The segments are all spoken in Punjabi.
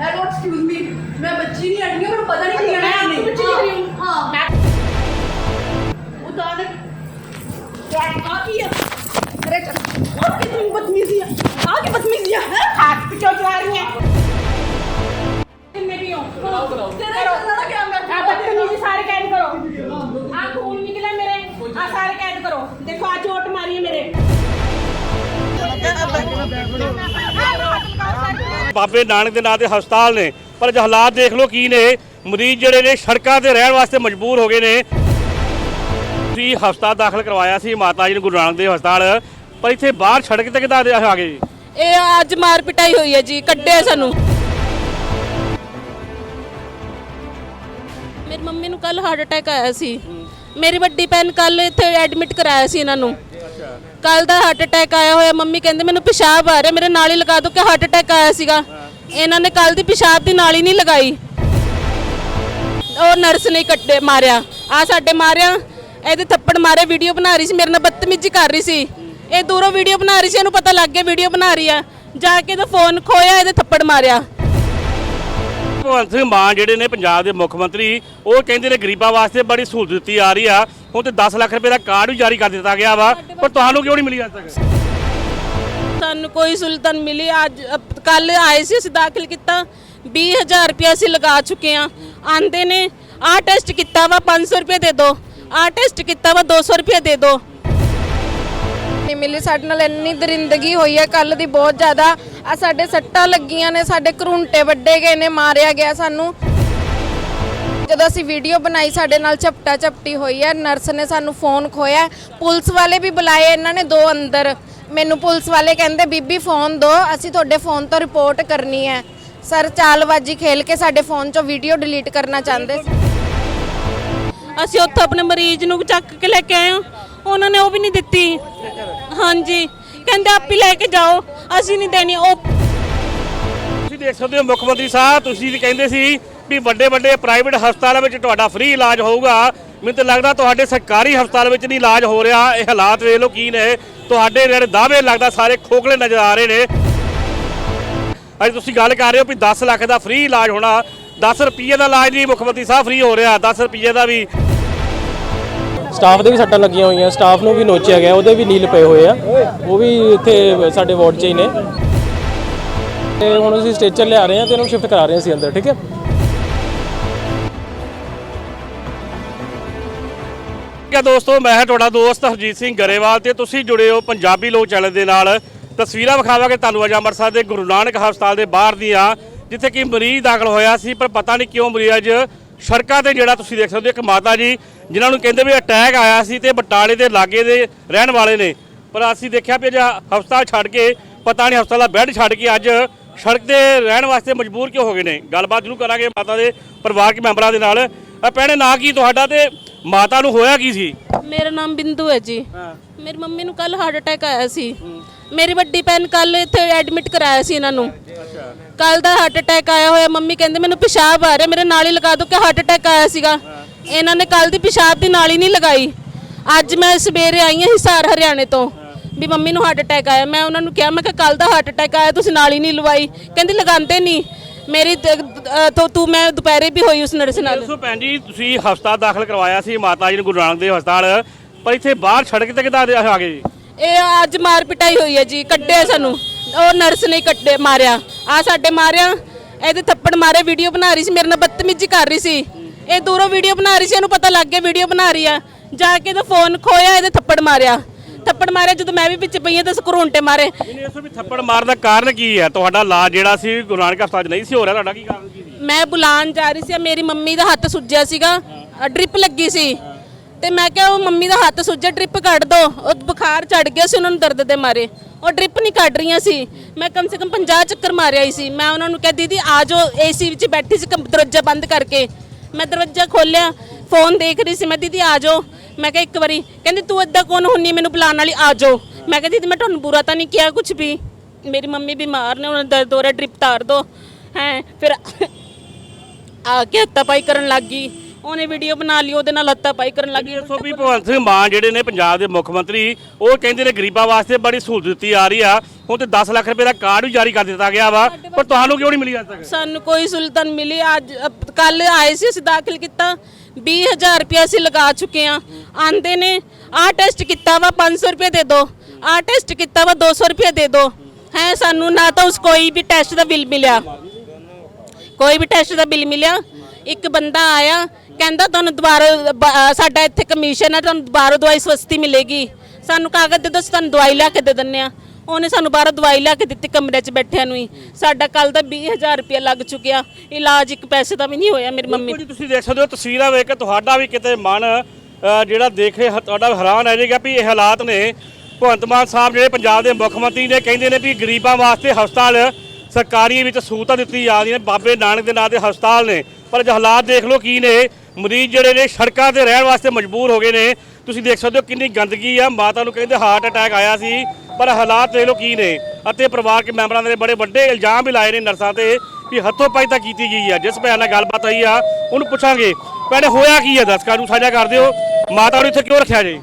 ਹੈਲੋ ਐਕਸਕਿਊਜ਼ ਮੀ ਮੈਂ ਬੱਚੀ ਨਹੀਂ ਹਟਣੀ ਮੈਨੂੰ ਪਤਾ ਨਹੀਂ ਕੀ ਲੈਣਾ ਮੈਂ ਬੱਚੀ ਨਹੀਂ ਹਟੀ ਹੂੰ। ਹਾਂ ਮੈਂ ਉਤਾਰ ਦੇ ਆ ਕੀ ਹੈ ਅਰੇ ਚੱਲ ਆ ਕੀ ਤੂੰ ਬਦਤਮੀਜ਼ੀ ਹੈ ਆ ਕੀ ਬਦਤਮੀਜ਼ੀ ਹੈ ਹੱਥ ਪਿੱਛੋਂ ਚਲਾ ਰਹੀ ਹੈ ਮੇਰੀ ਹੋ ਕਰਾਓ ਕਰਾਓ ਤੇਰਾ ਕਰਨਾ ਨਾ ਕਿਆ ਮੈਂ ਆ ਬਦਤਮੀਜ਼ੀ ਸਾਰੇ ਕੈਦ ਕਰੋ ਆ ਖੂਨ ਨਿਕਲਿਆ ਮੇਰੇ ਆ ਸਾਰੇ ਕੈਦ ਕਰੋ ਦੇਖੋ ਆ ਚੋਟ ਮਾਰੀ ਹੈ ਮੇਰੇ ਬਾਬੇ ਨਾਨਕ ਦੇ ਨਾਂ ਦੇ ਹਸਪਤਾਲ ਨੇ। ਪਰ ਅੱਜ ਹਾਲਾਤ ਦੇਖ ਲਓ ਕੀ ਨੇ। ਮਰੀਜ਼ ਜਿਹੜੇ ਨੇ ਸੜਕਾਂ ਤੇ ਰਹਿਣ ਵਾਸਤੇ ਮਜਬੂਰ ਹੋ ਗਏ ਨੇ। ਤੁਸੀਂ ਹਸਪਤਾਲ ਦਾਖਲ ਕਰਵਾਇਆ ਸੀ ਮਾਤਾ ਜੀ ਨੂੰ ਗੁਰੂ ਨਾਨਕ ਦੇਵ ਹਸਪਤਾਲ। ਪਰ ਇੱਥੇ ਬਾਹਰ ਸੜਕ ਤੇ ਕਿੱਦਾਂ ਆ ਗਏ? ਜੀ ਇਹ ਅੱਜ ਮਾਰ ਪਿਟਾਈ ਹੋਈ ਹੈ ਜੀ ਕੱਢਿਆ ਸਾਨੂੰ। ਮੇਰੀ ਮੰਮੀ ਨੂੰ ਕੱਲ ਹਾਰਟ ਅਟੈਕ ਆਇਆ ਸੀ। ਮੇਰੀ ਵੱਡੀ ਭੈਣ ਕੱਲ ਇੱਥੇ ਐਡਮਿਟ ਕਰਾਇਆ ਸੀ ਇਹਨਾਂ ਨੂੰ। ਕੱਲ ਦਾ ਹਾਰਟ ਅਟੈਕ ਆਇਆ ਹੋਇਆ, ਮੰਮੀ ਕਹਿੰਦੇ ਮੈਨੂੰ ਪਿਸ਼ਾਬ ਆ ਰਿਹਾ, ਮੇਰੇ ਨਾਲ ਹੀ ਲਗਾ ਦੋ ਕਿ ਹਾਰਟ ਅਟੈਕ ਆਇਆ ਸੀਗਾ। ਇਹਨਾਂ ਨੇ ਕੱਲ ਦੀ ਪਿਸ਼ਾਬ ਦੀ ਨਾਲੀ ਨਹੀਂ ਲਗਾਈ। ਉਹ ਨਰਸ ਨੇ ਕੱਟੇ ਮਾਰਿਆ। ਆ ਸਾਡੇ ਮਾਰਿਆ, ਇਹਦੇ ਥੱਪੜ ਮਾਰੇ ਵੀਡੀਓ ਬਣਾ ਰਹੀ ਸੀ, ਮੇਰੇ ਨਾਲ ਬਦਤਮੀਜ਼ੀ ਕਰ ਰਹੀ ਸੀ। ਇਹ ਦੂਰੋਂ ਵੀਡੀਓ ਬਣਾ ਰਹੀ ਸੀ, ਇਹਨੂੰ ਪਤਾ ਲੱਗ ਗਿਆ ਵੀਡੀਓ ਬਣਾ ਰਹੀ ਆ। ਜਾ ਕੇ ਇਹਦਾ ਫੋਨ ਖੋਇਆ ਇਹਦੇ ਥੱਪੜ ਮਾਰਿਆ। ਭਗਵੰਤ ਸਿੰਘ ਮਾਨ ਜਿਹੜੇ ਨੇ ਪੰਜਾਬ ਦੇ ਮੁੱਖ ਮੰਤਰੀ, ਉਹ ਕਹਿੰਦੇ ਨੇ ਗਰੀਬਾਂ ਵਾਸਤੇ ਬੜੀ ਸਹੂਲਤ ਦਿੱਤੀ ਆ ਰਹੀ ਆ। ਹੁਣ ਤੇ 10 ਲੱਖ ਰੁਪਏ ਦਾ ਕਾਰਡ ਵੀ ਜਾਰੀ ਕਰ ਦਿੱਤਾ ਗਿਆ ਵਾ ਪਰ ਤੁਹਾਨੂੰ ਕਿਉਂ ਨਹੀਂ ਮਿਲੀ ਅੱਜ ਤੱਕ? ਸਾਨੂੰ ਕੋਈ ਸੁਲਤਾਨ ਮਿਲੀ ਅੱਜ ਕੱਲ ਆਏ ਸੀ ਅਸੀਂ ਦਾਖਲ ਕੀਤਾ। 20000 ਰੁਪਏ ਅਸੀਂ ਲਗਾ ਚੁੱਕੇ ਆ ਆਂਦੇ ਨੇ ਆ ਟੈਸਟ ਕੀਤਾ ਵਾ 500 ਰੁਪਏ ਦੇ ਦਿਓ ਆ ਟੈਸਟ ਕੀਤਾ ਵਾ 200 ਰੁਪਏ ਦੇ ਦਿਓ ਨਹੀਂ ਮਿਲੀ ਸਾਡੇ ਨਾਲ ਇੰਨੀ ਦਰਿੰਦਗੀ ਹੋਈ ਹੈ ਕੱਲ ਦੀ ਬਹੁਤ ਜ਼ਿਆਦਾ ਆ ਸਾਡੇ ਸੱਟਾਂ ਲੱਗੀਆਂ ਨੇ ਸਾਡੇ ਕਰੁੰਟੇ ਵੱਡੇ ਗਏ ਨੇ ਮਾਰਿਆ ਗਿਆ ਸਾਨੂੰ। ਜਦੋਂ ਅਸੀਂ ਵੀਡੀਓ ਬਣਾਈ ਸਾਡੇ ਨਾਲ ਝਪਟਾ ਝਪਟੀ ਹੋਈ ਹੈ ਨਰਸ ਨੇ ਸਾਨੂੰ ਫੋਨ ਖੋਇਆ। ਪੁਲਿਸ ਵਾਲੇ ਵੀ ਬੁਲਾਏ ਇਹਨਾਂ ਨੇ ਦੋ ਅੰਦਰ। ਮੈਨੂੰ ਪੁਲਿਸ ਵਾਲੇ ਕਹਿੰਦੇ ਬੀਬੀ ਫੋਨ ਦਿਓ ਅਸੀਂ ਤੁਹਾਡੇ ਫੋਨ ਤੋਂ ਰਿਪੋਰਟ ਕਰਨੀ ਹੈ। ਸਰ ਚਾਲਬਾਜ਼ੀ ਖੇਲ ਕੇ ਸਾਡੇ ਫੋਨ 'ਚੋਂ ਵੀਡੀਓ ਡਿਲੀਟ ਕਰਨਾ ਚਾਹੁੰਦੇ ਸੀ। ਅਸੀਂ ਉੱਥੇ ਆਪਣੇ ਮਰੀਜ਼ ਨੂੰ ਚੱਕ ਕੇ ਲੈ ਕੇ ਆਏ ਹਾਂ। ਉਹਨਾਂ ਨੇ ਉਹ ਵੀ ਨਹੀਂ ਦਿੱਤੀ। ਹਾਂਜੀ। ਕਹਿੰਦੇ ਆਪ ਹੀ ਲੈ ਕੇ ਜਾਓ। ਅਸੀਂ ਨਹੀਂ ਦੇਣੀ। ਉਹ ਤੁਸੀਂ ਦੇਖ ਸਕਦੇ ਹੋ ਮੁੱਖ ਮੰਤਰੀ ਸਾਹਿਬ ਤੁਸੀਂ ਵੀ ਕਹਿੰਦੇ ਸੀ ਵੀ ਵੱਡੇ ਵੱਡੇ ਪ੍ਰਾਈਵੇਟ ਹਸਪਤਾਲਾਂ ਵਿੱਚ ਤੁਹਾਡਾ ਫ੍ਰੀ ਇਲਾਜ ਹੋਊਗਾ। ਮੈਨੂੰ ਤਾਂ ਲੱਗਦਾ ਤੁਹਾਡੇ ਸਰਕਾਰੀ ਹਸਪਤਾਲ ਵਿੱਚ ਨਹੀਂ ਇਲਾਜ ਹੋ ਰਿਹਾ। ਇਹ ਹਾਲਾਤ ਵੇਖ ਲਓ ਕੀ ਨੇ। ਤੁਹਾਡੇ ਜਿਹੜੇ ਦਾਅਵੇ ਲੱਗਦਾ, ਸਾਰੇ ਖੋਖਲੇ ਨਜ਼ਰ ਆ ਰਹੇ ਨੇ। ਅੱਜ ਤੁਸੀਂ ਗੱਲ ਕਰ ਰਹੇ ਹੋ ਵੀ 10 ਲੱਖ ਦਾ ਫ੍ਰੀ ਇਲਾਜ ਹੋਣਾ। 10 ਰੁਪਏ ਦਾ ਇਲਾਜ ਨਹੀਂ, ਮੁੱਖ ਮੰਤਰੀ ਸਾਹਿਬ ਫ੍ਰੀ ਹੋ ਰਿਹਾ। 10 ਰੁਪਏ ਦਾ ਵੀ ਸਟਾਫ ਦੇ ਵੀ ਸੱਟਾਂ ਲੱਗੀਆਂ ਹੋਈਆਂ। ਸਟਾਫ ਨੂੰ ਵੀ ਨੋਚਿਆ ਗਿਆ, ਉਹਦੇ ਵੀ ਨੀਲ ਪਏ ਹੋਏ ਆ। ਉਹ ਵੀ ਇੱਥੇ ਸਾਡੇ ਵਾਰਡ 'ਚ ਹੀ ਨੇ। ਤੇ ਹੁਣ ਅਸੀਂ ਸਟੇਚਰ ਲਿਆ ਰਹੇ ਹਾਂ ਤੇ ਇਹਨੂੰ ਸ਼ਿਫਟ ਕਰਾ ਰਹੇ ਹਾਂ ਅਸੀਂ ਅੰਦਰ, ਠੀਕ ਹੈ? ਠੀਕ ਦੋਸਤੋ ਮੈਂ ਹਾਂ ਤੁਹਾਡਾ ਦੋਸਤ ਹਰਜੀਤ ਸਿੰਘ ਗਰੇਵਾਲ ਤੇ ਤੁਸੀਂ ਜੁੜੇ ਹੋ ਪੰਜਾਬੀ ਲੋਕ ਚੈਨਲ ਦੇ ਨਾਲ। ਤਸਵੀਰਾਂ ਵਿਖਾਵਾਂਗੇ ਤੁਹਾਨੂੰ ਅੱਜ ਅੰਮ੍ਰਿਤਸਰ ਦੇ ਗੁਰੂ ਨਾਨਕ ਹਸਪਤਾਲ ਦੇ ਬਾਹਰ ਦੀਆਂ ਜਿੱਥੇ ਕਿ ਮਰੀਜ਼ ਦਾਖਲ ਹੋਇਆ ਸੀ ਪਰ ਪਤਾ ਨਹੀਂ ਕਿਉਂ ਮਰੀਜ਼ ਅੱਜ ਸੜਕਾਂ ਤੇ ਜਿਹੜਾ ਤੁਸੀਂ ਦੇਖ ਸਕਦੇ ਹੋ ਇੱਕ ਮਾਤਾ ਜੀ ਜਿਨ੍ਹਾਂ ਨੂੰ ਕਹਿੰਦੇ ਵੀ ਅਟੈਕ ਆਇਆ ਸੀ ਤੇ ਬਟਾਲੇ ਦੇ ਲਾਗੇ ਦੇ ਰਹਿਣ ਵਾਲੇ ਨੇ। ਪਰ ਅਸੀਂ ਦੇਖਿਆ ਵੀ ਅੱਜ ਹਸਪਤਾਲ ਛੱਡ ਕੇ ਪਤਾ ਨਹੀਂ ਹਸਪਤਾਲ ਦਾ ਬੈੱਡ ਛੱਡ ਕੇ ਅੱਜ ਸੜਕ ਤੇ ਰਹਿਣ ਵਾਸਤੇ ਮਜਬੂਰ ਕਿਉਂ ਹੋ ਗਏ ਨੇ? ਗੱਲਬਾਤ ਜ਼ਰੂਰ ਕਰਾਂਗੇ ਮਾਤਾ ਦੇ ਪਰਿਵਾਰਕ ਮੈਂਬਰਾਂ ਦੇ ਨਾਲ। ਅ, ਭੈਣੇ ਨਾਂ ਕੀ ਤੁਹਾਡਾ ਤੇ ਮਾਤਾ ਨੂੰ ਹੋਇਆ ਕੀ ਸੀ? ਮੇਰਾ ਨਾਮ ਬਿੰਦੂ ਹੈ ਜੀ। ਮੇਰੀ ਮੰਮੀ ਨੂੰ ਕੱਲ ਹਾਰਟ ਅਟੈਕ ਆਇਆ ਸੀ। ਮੇਰੀ ਵੱਡੀ ਭੈਣ ਕੱਲ ਇੱਥੇ ਐਡਮਿਟ ਕਰਾਇਆ ਸੀ ਇਹਨਾਂ ਨੂੰ। ਕੱਲ ਦਾ ਹਾਰਟ ਅਟੈਕ ਆਇਆ ਹੋਇਆ ਮੰਮੀ ਕਹਿੰਦੇ ਮੈਨੂੰ ਪਿਸ਼ਾਬ ਆ ਰਿਹਾ ਮੇਰੇ ਨਾਲ ਹੀ ਲਗਾ ਦੋ ਕਿ ਹਾਰਟ ਅਟੈਕ ਆਇਆ ਸੀਗਾ। ਇਹਨਾਂ ਨੇ ਕੱਲ ਦੀ ਪਿਸ਼ਾਬ ਦੀ ਨਾਲੀ ਨਹੀਂ ਲਗਾਈ। ਅੱਜ ਮੈਂ ਸਵੇਰੇ ਆਈ ਹਾਂ ਹਿਸਾਰ ਹਰਿਆਣੇ ਤੋਂ ਵੀ ਮੰਮੀ ਨੂੰ ਹਾਰਟ ਅਟੈਕ ਆਇਆ। ਮੈਂ ਉਹਨਾਂ ਨੂੰ ਕਿਹਾ ਮੈਂ ਕਿ ਕੱਲ ਦਾ ਹਾਰਟ ਅਟੈਕ ਆਇਆ ਤੁਸੀਂ ਨਾਲੀ ਨਹੀਂ ਲਵਾਈ। ਕਹਿੰਦੀ ਲਗਾਉਂਦੇ ਨਹੀਂ। ਮੇਰੀ ਤੋਂ ਤੂੰ ਮੈਂ ਦੁਪਹਿਰੇ ਵੀ ਹੋਈ ਉਸ ਨਰਸ ਨਾਲ। ਦੱਸੋ ਭੈਣ ਜੀ ਤੁਸੀਂ ਹਸਪਤਾਲ ਦਾਖਲ ਕਰਵਾਇਆ ਸੀ ਮਾਤਾ ਜੀ ਨੂੰ ਗੁਰੂ ਨਾਨਕ ਦੇਵ ਹਸਪਤਾਲ ਪਰ ਇੱਥੇ ਬਾਹਰ ਸੜਕ ਤੇ ਕਿੱਦਾਂ ਆ ਗਏ ਜੀ? ਇਹ ਅੱਜ ਮਾਰ ਪਿਟਾਈ ਹੋਈ ਹੈ ਜੀ ਕੱਢਿਆ ਸਾਨੂੰ। ਉਹ ਨਰਸ ਨੇ ਕੱਟੇ ਮਾਰਿਆ। ਆ ਸਾਡੇ ਮਾਰਿਆ ਇਹਦੇ ਥੱਪੜ ਮਾਰੇ ਵੀਡੀਓ ਬਣਾ ਰਹੀ ਸੀ ਮੇਰੇ ਨਾਲ ਬਦਤਮੀਜ਼ੀ ਕਰ ਰਹੀ ਸੀ। ਇਹ ਦੂਰੋਂ ਵੀਡੀਓ ਬਣਾ ਰਹੀ ਸੀ ਇਹਨੂੰ ਪਤਾ ਲੱਗ ਗਿਆ ਵੀਡੀਓ ਬਣਾ ਰਹੀ ਆ। ਜਾ ਕੇ ਇਹਦਾ ਫੋਨ ਖੋਇਆ ਇਹਦੇ ਥੱਪੜ ਮਾਰਿਆ। ਥੱਪੜ ਮਾਰਿਆ ਜਦੋਂ ਮੈਂ ਵੀ ਵਿੱਚ ਪਈ ਹਾਂ ਤਾਂ ਸਕਰੂੰਟੇ ਮਾਰੇ। ਇਹਨੇ ਇਸ ਵੀ ਥੱਪੜ ਮਾਰਨ ਦਾ ਕਾਰਨ ਕੀ ਹੈ? ਤੁਹਾਡਾ ਇਲਾਜ ਜਿਹੜਾ ਸੀ ਗੁਰੂ ਨਾਨਕ ਹਸਪਤਾਲ 'ਚ ਨਹੀਂ ਸੀ ਹੋ ਰਿਹਾ ਤੁਹਾਡਾ ਕੀ ਕਾਰਨ ਕੀ ਸੀ? ਮੈਂ ਬੁਲਾਉਣ ਜਾ ਰਹੀ ਸੀ ਮੇਰੀ ਮੰਮੀ ਦਾ ਹੱਥ ਸੁੱਜਿਆ ਸੀਗਾ ਡ੍ਰਿਪ ਲੱਗੀ ਸੀ। ਤੇ ਮੈਂ ਕਿਹਾ ਉਹ ਮੰਮੀ ਦਾ ਹੱਥ ਸੁੱਜਿਆ ਡ੍ਰਿਪ ਕੱਢ ਦੋ। ਉਹ ਬੁਖਾਰ ਚੜ ਗਿਆ ਸੀ ਉਹਨਾਂ ਨੂੰ ਦਰਦ ਦੇ ਮਾਰੇ। ਉਹ ਡ੍ਰਿਪ ਨਹੀਂ ਕੱਢ ਰਹੀਆਂ ਸੀ। ਮੈਂ ਕਮ ਸੇ ਕਮ 50 ਚੱਕਰ ਮਾਰਿਆ ਹੀ ਸੀ। ਮੈਂ ਉਹਨਾਂ ਨੂੰ ਕਿਹਾ ਦੀਦੀ ਆ ਜਾਓ ਏਸੀ ਵਿੱਚ ਬੈਠੀ ਸੀ ਕਮ- ਦਰਵਾਜ਼ਾ ਬੰਦ ਕਰਕੇ। ਮੈਂ ਦਰਵਾਜ਼ਾ ਖੋਲਿਆ ਫੋਨ ਦੇਖ ਰਹੀ ਸੀ, ਮੈਂ, ਦੀਦੀ ਆ ਜਾਓ। ਮੈਂ ਕਿਹਾ ਇੱਕ ਵਾਰੀ, ਕਹਿੰਦੀ, ਤੂੰ ਏਦਾਂ ਕੌਣ ਹੁੰਨੀ ਮੈਨੂੰ ਬੁਲਾਉਣ ਵਾਲੀ, ਆ ਜਾਓ। ਮੈਂ ਕਿਹਾ, ਦੀਦੀ, ਮੈਂ ਤੁਹਾਨੂੰ ਬੁਰਾ ਤਾਂ ਨਹੀਂ ਕਿਹਾ ਕੁਝ ਵੀ। ਮੇਰੀ ਮੰਮੀ ਬਿਮਾਰ ਨੇ, ਉਹਨਾਂ ਦਾ ਦਰਦ ਡ੍ਰਿਪ ਤਾਰ ਦੋ। ਹੈ, ਫਿਰ ਆ ਕੇ ਹੱਤਾਪਾਈ ਕਰਨ ਲੱਗ ਗਈ। ਉਹਨੇ ਵੀਡੀਓ ਬਣਾ ਲਈ ਉਹਦੇ ਨਾਲ ਲੱਤਾਂ ਪਾਈ ਕਰਨ ਲੱਗੀ ਸੋ ਵੀ ਭਗਵੰਤ ਸਿੰਘ ਮਾਨ ਜਿਹੜੇ ਨੇ ਪੰਜਾਬ ਦੇ ਮੁੱਖ ਮੰਤਰੀ ਉਹ ਕਹਿੰਦੇ ਨੇ ਗਰੀਬਾਂ ਵਾਸਤੇ ਬੜੀ ਸਹੂਲਤ ਦਿੱਤੀ ਆ ਰਹੀ ਆ। ਹੁਣ ਤੇ 10 ਲੱਖ ਰੁਪਏ ਦਾ ਕਾਰਡ ਵੀ ਜਾਰੀ ਕਰ ਦਿੱਤਾ ਗਿਆ ਵਾ ਪਰ ਤੁਹਾਨੂੰ ਕਿਉਂ ਨਹੀਂ ਮਿਲੀ ਅੱਜ ਤੱਕ? ਸਾਨੂੰ ਕੋਈ ਸੁਲਤਾਨ ਮਿਲੀ। ਅੱਜ ਕੱਲ ਆਏ ਸੀ ਅਸੀਂ ਦਾਖਲ ਕੀਤਾ। 20000 ਰੁਪਏ ਅਸੀਂ ਲਗਾ ਚੁੱਕੇ ਆ ਆਂਦੇ ਨੇ ਆਹ ਟੈਸਟ ਕੀਤਾ ਵਾ 500 ਰੁਪਏ ਦੇ ਦਿਓ ਆਹ ਟੈਸਟ ਕੀਤਾ ਵਾ 200 ਰੁਪਏ ਦੇ ਦਿਓ ਹੈ ਸਾਨੂੰ ਨਾ ਤਾਂ ਉਸ ਕੋਈ ਵੀ ਟੈਸਟ ਦਾ ਬਿੱਲ ਮਿਲਿਆ। ਕੋਈ ਵੀ ਟੈਸਟ ਦਾ ਬਿੱਲ ਮਿਲਿਆ। ਇੱਕ ਬੰਦਾ ਆਇਆ ਕਹਿੰਦਾ ਤੁਹਾਨੂੰ ਦੁਬਾਰਾ ਬ- ਸਾਡਾ ਇੱਥੇ ਕਮਿਸ਼ਨ ਹੈ ਤੁਹਾਨੂੰ ਦੁਬਾਰਾ ਦਵਾਈ ਸਸਤੀ ਮਿਲੇਗੀ। ਸਾਨੂੰ ਕਾਗਜ਼ ਦੇ ਦਿਓ ਅਸੀਂ ਤੁਹਾਨੂੰ ਦਵਾਈ ਲਿਆ ਕੇ ਦੇ ਦਿੰਦੇ ਆ। ਉਹਨੇ ਸਾਨੂੰ ਬਾਹਰੋਂ ਦਵਾਈ ਲਿਆ ਕੇ ਦਿੱਤੀ ਕਮਰੇ 'ਚ ਬੈਠਿਆਂ ਨੂੰ ਹੀ। ਸਾਡਾ ਕੱਲ ਦਾ 20000 ਰੁਪਇਆ ਲੱਗ ਚੁੱਕਿਆ। ਇਲਾਜ ਇੱਕ ਪੈਸੇ ਦਾ ਵੀ ਨਹੀਂ ਹੋਇਆ ਮੇਰੀ ਮੰਮੀ ਬਿਲਕੁਲ ਜੀ ਤੁਸੀਂ ਦੇਖ ਸਕਦੇ ਹੋ ਤਸਵੀਰਾਂ ਵੇਖ ਕੇ ਤੁਹਾਡਾ ਵੀ ਕਿਤੇ ਮਨ ਅ, ਜਿਹੜਾ ਦੇਖੇ ਹ- ਤੁਹਾਡਾ ਹੈਰਾਨ ਰਹਿ ਜਾਏਗਾ ਵੀ ਇਹ ਹਾਲਾਤ ਨੇ। ਭਗਵੰਤ ਮਾਨ ਸਾਹਿਬ ਜਿਹੜੇ ਪੰਜਾਬ ਦੇ ਮੁੱਖ ਮੰਤਰੀ ਨੇ ਕਹਿੰਦੇ ਨੇ ਵੀ ਗਰੀਬਾਂ ਵਾਸਤੇ ਹਸਪਤਾਲ ਸਰਕਾਰੀ ਵਿੱਚ ਸਹੂਲਤਾਂ ਦਿੱਤੀ ਜਾਂਦੀਆਂ ਨੇ। ਬਾਬੇ ਨਾਨਕ ਦੇ ਨਾਂ ਦੇ ਹਸਪਤਾਲ ਨੇ। ਪਰ ਜੇ ਹਾਲਾਤ ਦੇਖ ਲਓ ਕੀ ਨੇ ਮਰੀਜ਼ ਜਿਹੜੇ ਨੇ ਸੜਕਾਂ ਤੇ ਰਹਿਣ ਵਾਸਤੇ ਮਜਬੂਰ ਹੋ ਗਏ ਨੇ। ਤੁਸੀਂ ਦੇਖ ਸਕਦੇ ਹੋ ਕਿੰਨੀ ਗੰਦਗੀ ਆ। ਮਾਤਾ ਨੂੰ ਕਹਿੰਦੇ ਹਾਰਟ ਅਟੈਕ ਆਇਆ ਸੀ, ਪਰ ਹਾਲਾਤ ਦੇਖ ਲਓ ਕੀ ਨੇ। ਅਤੇ ਪਰਿਵਾਰਕ ਮੈਂਬਰਾਂ ਦੇ ਬੜੇ ਵੱਡੇ ਇਲਜ਼ਾਮ ਵੀ ਲਾਏ ਨੇ ਨਰਸਾਂ ਤੇ ਵੀ ਹੱਥੋਂ ਪਾਈ ਤਾਂ ਕੀਤੀ ਗਈ ਆ। ਜਿਸ ਭੈਣ ਨਾਲ ਗੱਲਬਾਤ ਹੋਈ ਆ, ਉਹਨੂੰ ਪੁੱਛਾਂਗੇ। ਭੈਣੇ, ਹੋਇਆ ਕੀ ਆ? ਦਰਸ਼ਕਾਂ ਨੂੰ ਸਾਂਝਾ ਕਰ ਦਿਓ। ਮਾਤਾ ਨੂੰ ਇੱਥੇ ਕਿਉਂ ਰੱਖਿਆ ਜੇ?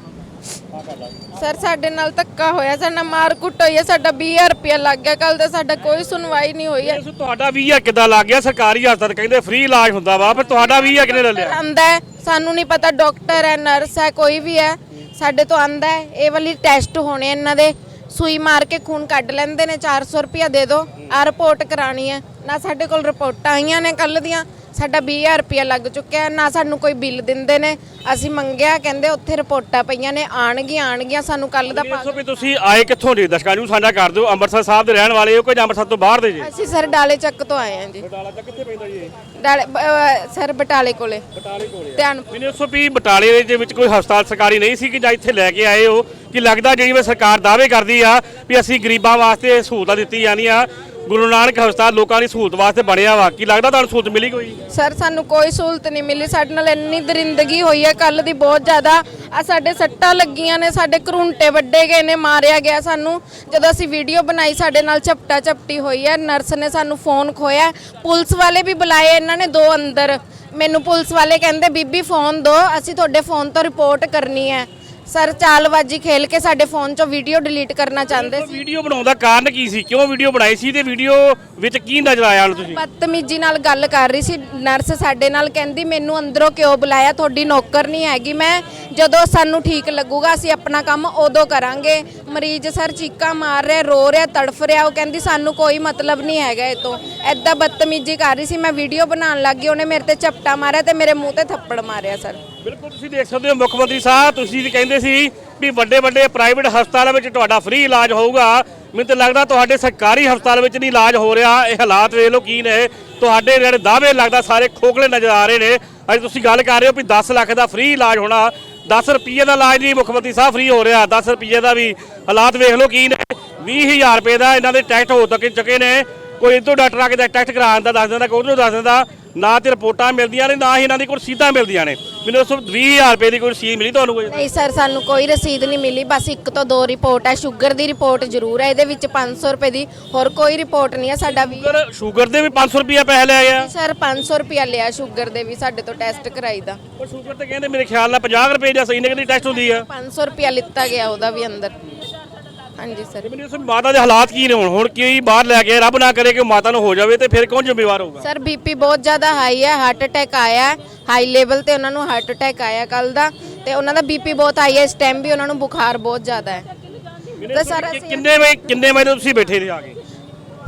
ਸਰ ਸਾਡੇ ਨਾਲ ਧੱਕਾ ਹੋਇਆ ਸਾਡੇ ਮਾਰ ਕੁੱਟ ਹੋਈ ਹੈ ਸਾਡਾ 20000 ਰੁਪਇਆ ਲੱਗ ਗਿਆ ਕੱਲ ਤੇ ਸਾਡਾ ਕੋਈ ਸੁਣਵਾਈ ਨਹੀਂ ਹੋਈ ਹੈ। ਇਸ ਤੁਹਾਡਾ 20000 ਕਿੱਦਾਂ ਲੱਗ ਗਿਆ? ਸਰਕਾਰੀ ਹਸਪਤਾਲ ਕਹਿੰਦੇ ਫ੍ਰੀ ਇਲਾਜ ਹੁੰਦਾ ਵਾ ਪਰ ਤੁਹਾਡਾ 20000 ਕਿਨੇ ਲੈ ਲਿਆ ਆਂਦਾ ਹੈ ਸਾਨੂੰ ਨਹੀਂ ਪਤਾ ਡਾਕਟਰ ਹੈ ਨਰਸ ਹੈ ਕੋਈ ਵੀ ਹੈ ਸਾਡੇ ਤੋਂ ਆਂਦਾ ਹੈ ਇਹ ਵਾਲੀ ਟੈਸਟ ਹੋਣੇ ਇਹਨਾਂ ਦੇ ਸੂਈ ਮਾਰ ਕੇ ਖੂਨ ਕੱਢ ਲੈਂਦੇ ਨੇ 400 ਰੁਪਇਆ ਦੇ ਦਿਓ ਆ ਰਿਪੋਰਟ ਕਰਾਣੀ ਹੈ। ਨਾ ਸਾਡੇ ਕੋਲ ਰਿਪੋਰਟਾਂ ਆਈਆਂ ਨੇ ਕੱਲ ਦੀਆਂ ਸਾਡਾ 20000 ਰੁਪਇਆ ਲੱਗ ਚੁੱਕਿਆ ਹੈ, ਨਾ ਸਾਨੂੰ ਕੋਈ ਬਿੱਲ ਦਿੰਦੇ ਨੇ। ਅਸੀਂ ਮੰਗਿਆ ਕਹਿੰਦੇ ਉੱਥੇ ਰਿਪੋਰਟਾਂ ਪਈਆਂ ਨੇ ਆਣਗੀਆਂ ਆਣਗੀਆਂ ਸਾਨੂੰ ਕੱਲ ਦਾ ਦੱਸੋ ਵੀ ਤੁਸੀਂ ਆਏ ਕਿੱਥੋਂ ਜੇ? ਦਰਸ਼ਕਾਂ ਨੂੰ ਸਾਂਝਾ ਕਰ ਦਿਓ ਅੰਮ੍ਰਿਤਸਰ ਸਾਹਿਬ ਦੇ ਰਹਿਣ ਵਾਲੇ ਹੋ ਕੋਈ ਅੰਮ੍ਰਿਤਸਰ ਤੋਂ ਬਾਹਰ ਦੇ ਜੇ? ਅਸੀਂ ਸਰ ਡਾਲੇ ਚੱਕ ਤੋਂ ਆਏ ਹਾਂ ਜੀ। ਬਟਾਲਾ ਤੱਕ ਕਿੱਥੇ ਪੈਂਦਾ ਜੀ ਡਾਲੇ ਬ- ਅਹ ਸਰ ਬਟਾਲੇ ਕੋਲੇ। ਬਟਾਲੇ ਕੋਲੇ ਧਿਆਨ ਮੈਨੂੰ ਦੱਸੋ ਵੀ ਬਟਾਲੇ ਦੇ ਵਿੱਚ ਕੋਈ ਹਸਪਤਾਲ ਸਰਕਾਰੀ ਨਹੀਂ ਸੀ ਕਿ ਜਾਂ ਇੱਥੇ ਲੈ ਕੇ ਆਏ ਹੋ? ਕਿ ਲੱਗਦਾ ਜਿਵੇਂ ਸਰਕਾਰ ਦਾਅਵੇ ਕਰਦੀ ਆ ਵੀ ਅਸੀਂ ਗਰੀਬਾਂ ਵਾਸਤੇ ਸਹੂਲਤਾਂ ਦਿੱਤੀ ਜਾਂਦੀਆਂ ਗੁਰੂ ਨਾਨਕ ਹਸਪਤਾਲ ਲੋਕਾਂ ਦੀ ਸਹੂਲਤ ਵਾਸਤੇ ਬਣਿਆ ਵਾ। ਕੀ ਲੱਗਦਾ ਤੁਹਾਨੂੰ ਸਹੂਲਤ ਮਿਲੀ ਕੋਈ? ਸਰ, ਸਾਨੂੰ ਕੋਈ ਸਹੂਲਤ ਨਹੀਂ ਮਿਲੀ। ਸਾਡੇ ਨਾਲ ਇੰਨੀ ਦਰਿੰਦਗੀ ਹੋਈ ਹੈ ਕੱਲ ਦੀ ਬਹੁਤ ਜ਼ਿਆਦਾ ਆ ਸਾਡੇ ਸੱਟਾਂ ਲੱਗੀਆਂ ਨੇ, ਸਾਡੇ ਕਰੁੰਟੇ ਵੱਡੇ ਗਏ ਨੇ, ਮਾਰਿਆ ਗਿਆ ਸਾਨੂੰ। ਜਦੋਂ ਅਸੀਂ ਵੀਡੀਓ ਬਣਾਈ, ਸਾਡੇ ਨਾਲ ਝਪਟਾ ਝਪਟੀ ਹੋਈ ਹੈ। ਨਰਸ ਨੇ ਸਾਨੂੰ ਫੋਨ ਖੋਇਆ। ਪੁਲਿਸ ਵਾਲੇ ਵੀ ਬੁਲਾਏ ਇਹਨਾਂ ਨੇ ਦੋ ਅੰਦਰ। ਮੈਨੂੰ ਪੁਲਿਸ ਵਾਲੇ ਕਹਿੰਦੇ, ਬੀਬੀ, ਫੋਨ ਦਿਓ ਅਸੀਂ ਤੁਹਾਡੇ ਫੋਨ ਤੋਂ ਰਿਪੋਰਟ ਕਰਨੀ ਹੈ। ਸਰ ਚਾਲਬਾਜੀ ਖੇਲ ਕੇ ਸਾਡੇ ਫੋਨ ਚੋਂ ਵੀਡੀਓ ਡਿਲੀਟ ਕਰਨਾ ਚਾਹੁੰਦੇ ਸੀ। ਵੀਡੀਓ ਬਣਾਉਣ ਦਾ ਕਾਰਨ ਕੀ ਸੀ? ਕਿਉਂ ਵੀਡੀਓ ਬਣਾਈ ਸੀ ਤੇ ਵੀਡੀਓ ਵਿੱਚ ਕੀ ਨਜ਼ਰ ਆਇਆ ਹੁਣ ਤੁਸੀਂ? ਬਦਤਮੀਜੀ ਨਾਲ ਗੱਲ ਕਰ ਰਹੀ ਸੀ। ਨਰਸ ਸਾਡੇ ਨਾਲ ਕਹਿੰਦੀ ਮੈਨੂੰ ਅੰਦਰੋਂ ਕਿਉਂ ਬੁਲਾਇਆ? ਤੁਹਾਡੀ ਨੌਕਰ ਨਹੀਂ ਹੈਗੀ। ਮੈਂ ਜਦੋਂ ਸਾਨੂੰ ਠੀਕ ਲੱਗੂਗਾ ਅਸੀਂ ਆਪਣਾ ਕੰਮ ਉਦੋਂ ਕਰਾਂਗੇ। ਮਰੀਜ਼ ਸਰ ਚੀਕਾਂ ਮਾਰ ਰਿਹਾ ਰੋ ਰਿਹਾ ਤੜਫ ਰਿਹਾ। ਉਹ ਕਹਿੰਦੀ ਸਾਨੂੰ ਕੋਈ ਮਤਲਬ ਨਹੀਂ ਹੈਗਾ ਇਹ ਤੋਂ ਐਦਾਂ ਬਦਤਮੀਜੀ ਕਰ ਰਹੀ ਸੀ। ਮੈਂ ਵੀਡੀਓ ਬਣਾਉਣ ਲੱਗੀ ਉਹਨੇ ਮੇਰੇ ਤੇ ਝਪਟਾ ਮਾਰਿਆ ਤੇ ਮੇਰੇ ਮੂੰਹ ਤੇ ਥੱਪੜ ਮਾਰਿਆ ਸਰ। ਬਿਲਕੁਲ ਤੁਸੀਂ ਦੇਖ ਸਕਦੇ ਹੋ ਮੁੱਖ ਮੰਤਰੀ ਸਾਹਿਬ, ਤੁਸੀਂ ਵੀ ਕਹਿੰਦੇ ਸੀ ਵੀ ਵੱਡੇ ਵੱਡੇ ਪ੍ਰਾਈਵੇਟ ਹਸਪਤਾਲਾਂ ਵਿੱਚ ਤੁਹਾਡਾ ਫ੍ਰੀ ਇਲਾਜ ਹੋਊਗਾ। ਮੈਨੂੰ ਤਾਂ ਲੱਗਦਾ ਤੁਹਾਡੇ ਸਰਕਾਰੀ ਹਸਪਤਾਲ ਵਿੱਚ ਨਹੀਂ ਇਲਾਜ ਹੋ ਰਿਹਾ। ਇਹ ਹਾਲਾਤ ਵੇਖ ਲਓ ਕੀ ਨੇ। ਤੁਹਾਡੇ ਜਿਹੜੇ ਦਾਅਵੇ ਲੱਗਦਾ, ਸਾਰੇ ਖੋਖਲੇ ਨਜ਼ਰ ਆ ਰਹੇ ਨੇ। ਅੱਜ ਤੁਸੀਂ ਗੱਲ ਕਰ ਰਹੇ ਹੋ ਵੀ 10 ਲੱਖ ਦਾ ਫ੍ਰੀ ਇਲਾਜ ਹੋਣਾ। 10 ਰੁਪਏ ਦਾ ਇਲਾਜ ਨਹੀਂ, ਮੁੱਖ ਮੰਤਰੀ ਸਾਹਿਬ ਫ੍ਰੀ ਹੋ ਰਿਹਾ। 10 ਰੁਪਏ ਦਾ ਵੀ ਹਾਲਾਤ ਵੇਖ ਲਓ ਕੀ ਨੇ। 20000 ਰੁਪਏ ਦਾ ਇਹਨਾਂ ਦੇ ਟੈਸਟ ਹੋ ਤੱਕ ਚੁੱਕੇ ਨੇ। ਕੋਈ ਇਦੋਂ ਡਾਕਟਰ ਆ ਕੇ ਟੈਸਟ ਕਰਾਉਣ ਦਾ ਦੱਸ ਦਿੰਦਾ, ਕੋਈ ਉਧਰੋਂ ਦੱਸ ਦਿੰਦਾ। ਨਾ ਤੇ ਰਿਪੋਰਟਾਂ ਮਿਲਦੀਆਂ ਨੇ ਨਾ ਹੀ ਇਹਨਾਂ ਦੀ ਕੋਈ ਰਸੀਦਾਂ ਮਿਲਦੀਆਂ ਨੇ। ਮੈਨੂੰ ਉਸ 20000 ਰੁਪਏ ਦੀ ਕੋਈ ਰਸੀਦ ਮਿਲੀ ਤੁਹਾਨੂੰ ਕੋਈ? ਨਹੀਂ ਸਰ ਸਾਨੂੰ ਕੋਈ ਰਸੀਦ ਨਹੀਂ ਮਿਲੀ ਬਸ ਇੱਕ ਤੋਂ ਦੋ ਰਿਪੋਰਟ ਹੈ ਸ਼ੂਗਰ ਦੀ ਰਿਪੋਰਟ ਜ਼ਰੂਰ ਹੈ ਇਹਦੇ ਵਿੱਚ 500 ਰੁਪਏ ਦੀ ਹੋਰ ਕੋਈ ਰਿਪੋਰਟ ਨਹੀਂ ਹੈ ਸਾਡਾ ਵੀ ਸ਼ੂਗਰ ਸ਼ੂਗਰ ਦੇ ਵੀ 500 ਰੁਪਏ ਪੈਸੇ ਲੈ ਆ? ਸਰ 500 ਰੁਪਿਆ ਲਿਆ ਸ਼ੂਗਰ ਦੇ ਵੀ ਸਾਡੇ ਤੋਂ ਟੈਸਟ ਕਰਾਈ ਦਾ ਪਰ ਸ਼ੂਗਰ ਤੇ ਕਹਿੰਦੇ ਮੇਰੇ ਖਿਆਲ ਨਾਲ 50 ਰੁਪਏ ਜਾਂ ਸਹੀ ਨਿਕਲੀ ਟੈਸਟ ਹੁੰਦੀ ਆ। 500 ਰੁਪਿਆ ਲਿੱਤਾ ਗਿਆ ਉਹਦਾ ਵੀ ਅੰਦਰ। ਹਾਂਜੀ ਸਰ। ਮੈਨੂੰ ਇਸ ਮਾਤਾ ਦੇ ਹਾਲਾਤ ਕੀ ਨੇ ਹੁਣ? ਹੁਣ ਕੀ ਬਾਹਰ ਲੈ ਕੇ ਰੱਬ ਨਾ ਕਰੇ ਕਿ ਮਾਤਾ ਨੂੰ ਹੋ ਜਾਵੇ ਤੇ ਫਿਰ ਕੌਣ ਜ਼ਿੰਮੇਵਾਰ ਹੋਊਗਾ? ਸਰ ਬੀਪੀ ਬਹੁਤ ਜ਼ਿਆਦਾ ਹਾਈ ਹੈ ਹਾਰਟ ਅਟੈਕ ਆਇਆ ਹਾਈ ਲੈਵਲ ਤੇ ਉਹਨਾਂ ਨੂੰ ਹਾਰਟ ਅਟੈਕ ਆਇਆ ਕੱਲ ਦਾ ਤੇ ਉਹਨਾਂ ਦਾ ਬੀਪੀ ਬਹੁਤ ਹਾਈ ਹੈ ਇਸ ਟਾਈਮ ਵੀ ਉਹਨਾਂ ਨੂੰ ਬੁਖਾਰ ਬਹੁਤ ਜ਼ਿਆਦਾ ਹੈ। ਤੇ ਸਰ ਕਿ- ਅਸੀਂ ਕਿੰਨੇ ਵਜੇ ਕਿੰਨੇ ਵਜੇ ਤੁਸੀਂ ਬੈਠੇ ਨੇ ਆ ਕੇ?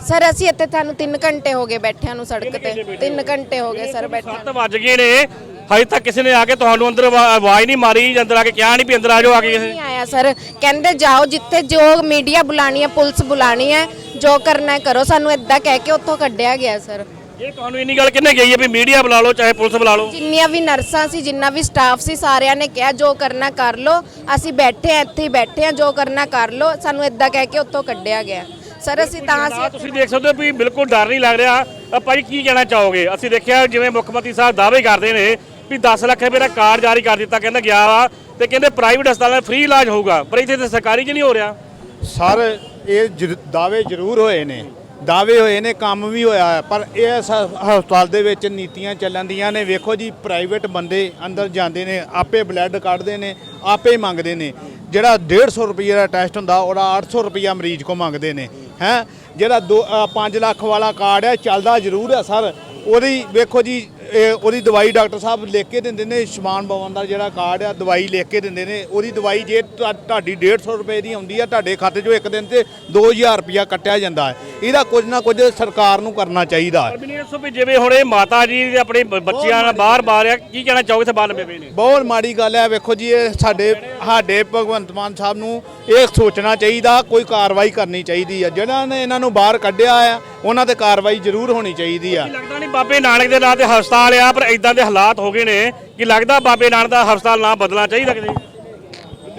ਸਰ ਅਸੀਂ ਇੱਥੇ ਤੁਹਾਨੂੰ 3 ਘੰਟੇ ਹੋ ਗਏ ਬੈਠਿਆਂ ਨੂੰ ਸੜਕ ਤੇ। 3 ਘੰਟੇ ਹੋ ਗਏ ਸਰ ਬੈਠਿਆਂ 7 ਵੱਜ ਗਏ ਨੇ। ਹਜੇ ਤੱਕ ਕਿਸੇ ਨੇ ਆ ਕੇ ਤੁਹਾਨੂੰ ਅੰਦਰ ਆਵਾ- ਆਵਾਜ਼ ਨਹੀਂ ਮਾਰੀ ਜਾਂ ਅੰਦਰ ਆ ਕੇ ਕਿਹਾ ਨਹੀਂ ਵੀ ਅੰਦਰ ਆ ਜਾਓ ਆ ਕੇ ਕਿਸੇ ਨਹੀਂ ਆਇਆ ਸਰ। ਕਹਿੰਦੇ ਜਾਓ ਜਿੱਥੇ ਜੋ ਮੀਡੀਆ ਬੁਲਾਣੀ ਹੈ ਪੁਲਿਸ ਬੁਲਾਣੀ ਹੈ ਜੋ ਕਰਨਾ ਹੈ ਕਰੋ। ਸਾਨੂੰ ਇਦਾਂ ਕਹਿ ਕੇ ਉੱਥੋਂ ਕੱਢਿਆ ਗਿਆ ਸਰ। ਇਹ ਤੁਹਾਨੂੰ ਇੰਨੀ ਗੱਲ ਕਿੰਨੇ ਕਹੀ ਹੈ ਵੀ ਮੀਡੀਆ ਬੁਲਾ ਲਓ ਚਾਹੇ ਪੁਲਿਸ ਬੁਲਾ ਲਓ? ਜਿੰਨੀਆਂ ਵੀ ਨਰਸਾਂ ਸੀ ਜਿੰਨਾ ਵੀ ਸਟਾਫ ਸੀ ਸਾਰਿਆਂ ਨੇ ਕਿਹਾ ਜੋ ਕਰਨਾ ਕਰ ਲਓ। ਅਸੀਂ ਬੈਠੇ ਆ ਇੱਥੇ ਹੀ ਬੈਠੇ ਆ ਜੋ ਕਰਨਾ ਕਰ ਲਓ। ਸਾਨੂੰ ਇਦਾਂ ਕਹਿ ਕੇ ਉੱਥੋਂ ਕੱਢਿਆ ਗਿਆ। ਸਰ ਅਸੀਂ ਤਾਂ ਅਸੀਂ ਤੁਸੀਂ ਦੇਖ ਸਕਦੇ ਹੋ ਵੀ ਬਿਲਕੁਲ ਡਰ ਨਹੀਂ ਲੱਗ ਰਿਹਾ। ਅ ਭਾਈ ਕੀ ਕਹਿਣਾ ਚਾਹੋਗੇ? ਅਸੀਂ ਦੇਖਿਆ ਜਿਵੇਂ ਮੁੱਖ ਮੰਤਰੀ ਸਾਹਿਬ ਦਾਅਵੇ ਕਰਦੇ ਨੇ ਵੀ 10 ਲੱਖ ਰੁਪਏ ਦਾ ਕਾਰਡ ਜਾਰੀ ਕਰ ਦਿੱਤਾ, ਕਹਿੰਦਾ ਗਿਆ ਵਾ ਤੇ ਕਹਿੰਦੇ ਪ੍ਰਾਈਵੇਟ ਹਸਪਤਾਲਾਂ 'ਚ ਫ੍ਰੀ ਇਲਾਜ ਹੋਊਗਾ, ਪਰ ਇੱਥੇ ਤੇ ਸਰਕਾਰੀ 'ਚ ਨਹੀਂ ਹੋ ਰਿਹਾ? ਸਰ, ਇਹ ਜ਼ਰ- ਦਾਅਵੇ ਜ਼ਰੂਰ ਹੋਏ ਨੇ, ਦਾਅਵੇ ਹੋਏ ਨੇ, ਕੰਮ ਵੀ ਹੋਇਆ ਹੈ, ਪਰ ਇਸ ਹਸਪਤਾਲ ਦੇ ਵਿੱਚ ਨੀਤੀਆਂ ਚੱਲਣ ਦੀਆਂ ਨੇ, ਵੇਖੋ ਜੀ ਪ੍ਰਾਈਵੇਟ ਬੰਦੇ ਅੰਦਰ ਜਾਂਦੇ ਨੇ, ਆਪੇ ਬਲੱਡ ਕੱਢਦੇ ਨੇ, ਆਪੇ ਹੀ ਮੰਗਦੇ ਨੇ, ਜਿਹੜਾ 150 ਰੁਪਏ ਦਾ ਟੈਸਟ ਹੁੰਦਾ, ਉਹਦਾ 800 ਰੁਪਿਆ ਮਰੀਜ਼ ਕੋ ਮੰਗਦੇ ਨੇ, ਹੈ, ਜਿਹੜਾ 5 ਲੱਖ ਵਾਲਾ ਕਾਰਡ ਹੈ, ਚੱਲਦਾ ਜ਼ਰੂਰ ਹੈ, ਸਰ, ਉਹਦੀ ਵੇਖੋ ਜੀ ਇਹ ਉਹਦੀ ਦਵਾਈ ਡਾਕਟਰ ਸਾਹਿਬ ਲਿਖ ਕੇ ਦਿੰਦੇ ਨੇ ਸ਼ਮਾਨ ਭਵਨ ਦਾ ਜਿਹੜਾ ਕਾਰਡ ਆ ਦਵਾਈ ਲਿਖ ਕੇ ਦਿੰਦੇ ਨੇ। ਉਹਦੀ ਦਵਾਈ ਜੇ ਤੁਹਾ- ਤੁਹਾਡੀ 150 ਰੁਪਏ ਦੀ ਆਉਂਦੀ ਆ ਤੁਹਾਡੇ ਖਾਤੇ 'ਚੋਂ ਇੱਕ ਦਿਨ ਤੇ 2000 ਰੁਪਇਆ ਕੱਟਿਆ ਜਾਂਦਾ ਹੈ। ਇਹਦਾ ਕੁਝ ਨਾ ਕੁਝ ਸਰਕਾਰ ਨੂੰ ਕਰਨਾ ਚਾਹੀਦਾ ਹੈ। ਪਰ ਮੈਨੂੰ ਇਹ ਦੱਸੋ ਵੀ ਜਿਵੇਂ ਹੁਣ ਇਹ ਮਾਤਾ ਜੀ ਦੇ ਆਪਣੇ ਬ- ਬੱਚਿਆਂ ਨਾਲ ਬਾਹਰ ਬਾਹਰ ਆ ਕੀ ਕਹਿਣਾ ਚਾਹੋਗੇ ਤੇ ਬਾਹਰ ਪਏ ਨੇ? ਬਹੁਤ ਮਾੜੀ ਗੱਲ ਹੈ। ਵੇਖੋ ਜੀ ਇਹ ਸਾਡੇ ਸਾਡੇ ਭਗਵੰਤ ਮਾਨ ਸਾਹਿਬ ਨੂੰ ਇਹ ਸੋਚਣਾ ਚਾਹੀਦਾ ਕੋਈ ਕਾਰਵਾਈ ਕਰਨੀ ਚਾਹੀਦੀ ਆ। ਜਿਹੜਾ ਨੇ ਇਹਨਾਂ ਨੂੰ ਬਾਹਰ ਕੱਢਿਆ ਆ ਉਹਨਾਂ ਤੇ ਕਾਰਵਾਈ ਜ਼ਰੂਰ ਹੋਣੀ ਚਾਹੀਦੀ ਆ। ਲੱਗਦਾ ਨਹੀਂ ਬਾਬੇ ਨਾਨਕ ਦੇ ਨਾਂ ਤੇ ਹਸਪਤਾਲ ਆ ਪਰ ਇਦਾਂ ਦੇ ਹਾਲਾਤ ਹੋ ਗਏ ਨੇ ਕਿ ਲੱਗਦਾ ਬਾਬੇ ਨਾਨਕ ਦਾ ਹਸਪਤਾਲ ਨਾ ਬਦਲਣਾ ਚਾਹੀਦਾ ਕਿਤੇ?